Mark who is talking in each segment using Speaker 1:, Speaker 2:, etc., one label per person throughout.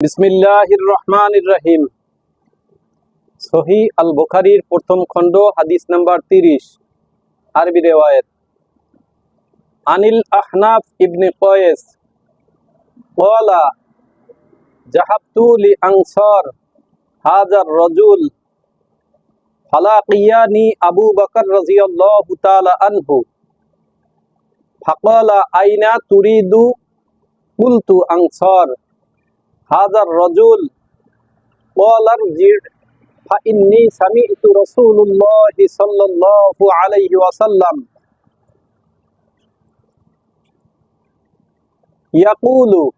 Speaker 1: বিসমিল্লাহির রহমানির রহিম সহি আল বুখারির প্রথম খণ্ড, হাদিস নাম্বার তিরিশ, আরবি রেওয়ায়ত। আনিল আহনাফ ইবনে কয়েস কলা জাহাবতু লি আংসর হাজার রজুল ফালাকিয়ানি আবু বকর রাজিয়াল্লাহু তাআলা আনহু। ফাকালা আইনা তুরিদু কুলতু আংসর هذا الرجل قال ارجع فإني سمعت رسول الله صلى الله عليه وسلم يقول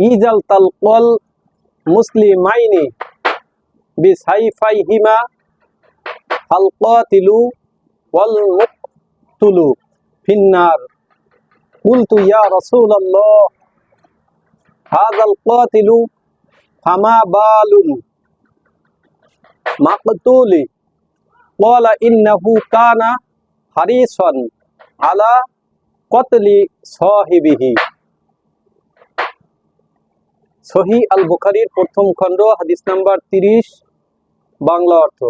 Speaker 1: إذا التقى المسلمين بسيفيهما فالقاتل والمقتل في النار قلت يا رسول الله হাজাল কাতিলু ফামা বালুন মাকতুলি। ক্বালা ইন্নাহু কানা হারিসান আলা কতলি সাহিবিহি। সহি আল বুখারির প্রথম খণ্ড, হাদিস নাম্বার তিরিশ, বাংলা অর্থ।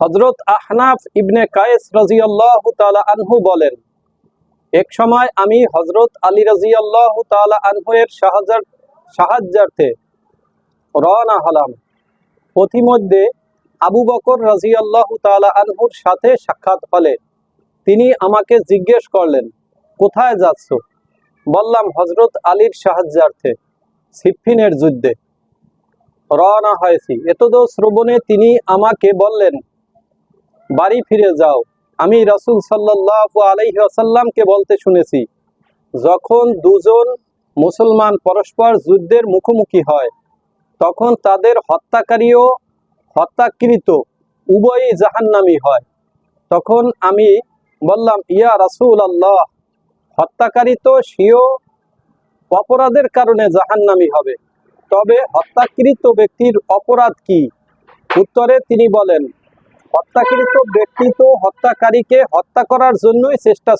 Speaker 1: হজরত আহনাফ ইবনে কায়েস রাজিয়াল্লাহু তাআলা আনহু বলেন এক সময় আমি হজরত আলী রাজিয়াল্লাহু তাআলা আনহু এর সাহায্যার সাহায্যার্থে রওনা হলাম। পথিমধ্যে আবু বকর রাজিয়াল্লাহু তাআলা আনহুর সাথে সাক্ষাৎ হলে তিনি আমাকে জিজ্ঞেস করলেন, কোথায় যাচ্ছ? বললাম হজরত আলীর সাহায্যার্থে সিফিনের যুদ্ধে রওনা হয়েছি। এতদ শ্রবণে তিনি আমাকে বললেন, বাড়ি ফিরে যাও। আমি রাসূল আলাইহি ওয়াসাল্লামকে বলতে শুনেছি, যখন দুজন মুসলমান পরস্পর যুদ্ধের মুখোমুখি হয়, তখন তাদের হত্যাকারীও হত্যাকৃত উভয়ই জাহান্নামি হয়। তখন আমি বললাম, ইয়া রাসূল আল্লাহ হত্যাকারী তো সেও অপরাধের কারণে জাহান্নামি হবে, তবে হত্যাকৃত ব্যক্তির অপরাধ কি? উত্তরে তিনি বলেন হত্যাকৃত ব্যক্তি তো হত্যাকারীকে হত্যা করার জন্যই চেষ্টা